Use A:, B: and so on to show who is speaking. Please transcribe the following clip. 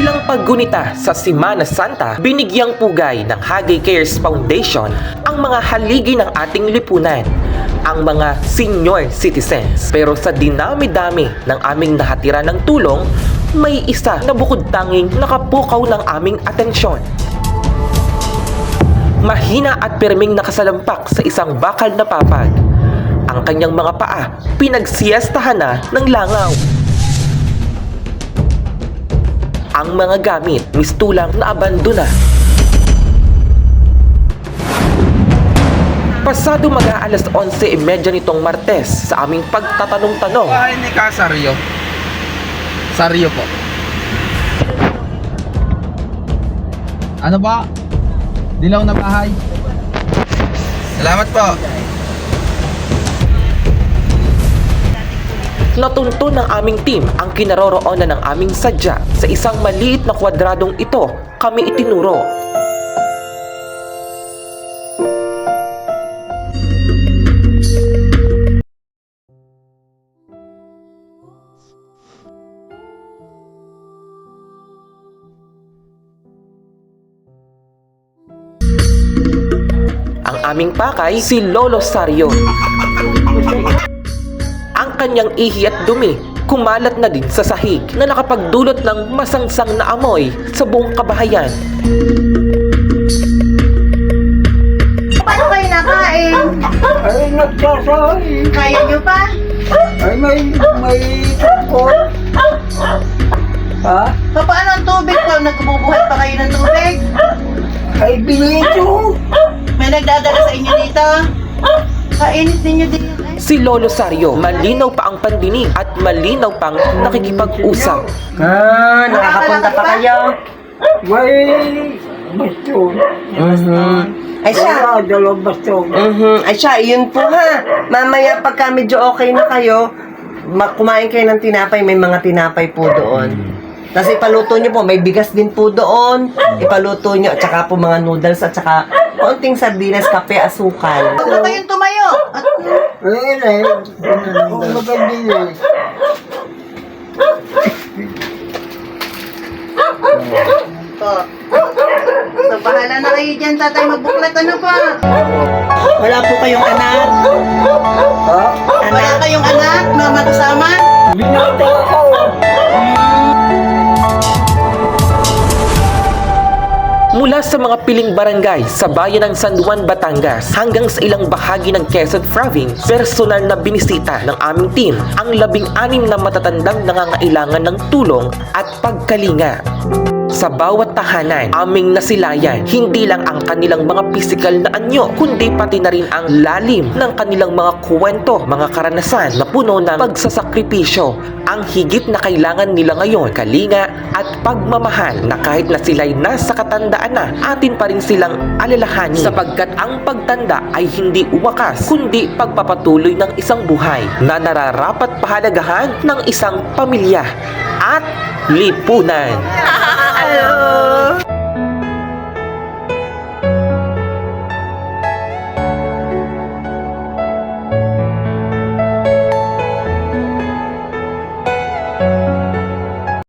A: Bilang paggunita sa Simana Santa, binigyang pugay ng Hagay Cares Foundation ang mga haligi ng ating lipunan, ang mga senior citizens. Pero sa dinami-dami ng aming nahatira ng tulong, may isa na bukod tanging nakapukaw ng aming atensyon. Mahina at perming nakasalampak sa isang bakal na papag. Ang kanyang mga paa pinagsiyestahan na ng langaw. Ang mga gamit mistulang na abandona. Pasado mag-aalas 11.30 nitong Martes sa aming pagtatanong-tanong
B: Bahay ni Kasario. Sario po. Ano ba? Dilaw na bahay. Salamat po.
A: Natunto ng aming team ang kinaroroonan ng aming sadya sa isang maliit na kwadradong ito kami itinuro. Ang aming pakay si Lolo Sario. Ang kanyang ihi at dumi kumalat na din sa sahig na nakapagdulot ng masangsang na amoy sa buong kabahayan.
C: Paano kayo nakain?
D: Ay, nagsasabi.
C: Kaya nyo pa?
D: Ay, may, may tungkol. Ha?
C: So, paano ang tubig ko? Nagbubuhat pa kayo ng tubig?
D: Ay, binito.
C: May nagdadala sa inyo dito? Kainit ninyo eh.
A: Si Lolo Sario, malinaw pa ang pandinig at malinaw pang nakikipag-usap.
D: Ah, nakakapunta pa kayo? May baston.
E: Ay siya.
D: Dalawang baston.
E: Mhm. Ay siya, yun po ha. Mamaya pagka medyo okay na kayo, ma- kumain kayo ng tinapay, may mga tinapay po doon. Tapos ipaluto nyo po, may bigas din po doon. Ipaluto nyo, at saka po mga noodles, at saka konting sardinas, kape, asukal.
C: Huwag na kayong tumayo. At,
D: Ayun eh. Kung magandang eh.
C: to. So, bahala na kayo dyan, tatay. Magbuklat ano pa?
E: Wala po kayong anak.
D: Ha?
C: Wala kayong anak na magkasama?
D: Binata ako.
A: Mula sa mga piling barangay sa bayan ng San Juan, Batangas hanggang sa ilang bahagi ng Quezon Province, personal na binisita ng aming team ang labing-anim na matatandang nangangailangan ng tulong at pagkalinga. Sa bawat tahanan, aming nasilayan, hindi lang ang kanilang mga pisikal na anyo, kundi pati na rin ang lalim ng kanilang mga kwento, mga karanasan na puno ng pagsasakripisyo, ang higit na kailangan nila ngayon, kalinga at pagmamahal na kahit na sila'y nasa katandaan na, atin pa rin silang alalahanin sapagkat ang pagtanda ay hindi wakas, kundi pagpapatuloy ng isang buhay na nararapat pahalagahan ng isang pamilya at lipunan.
E: Bye.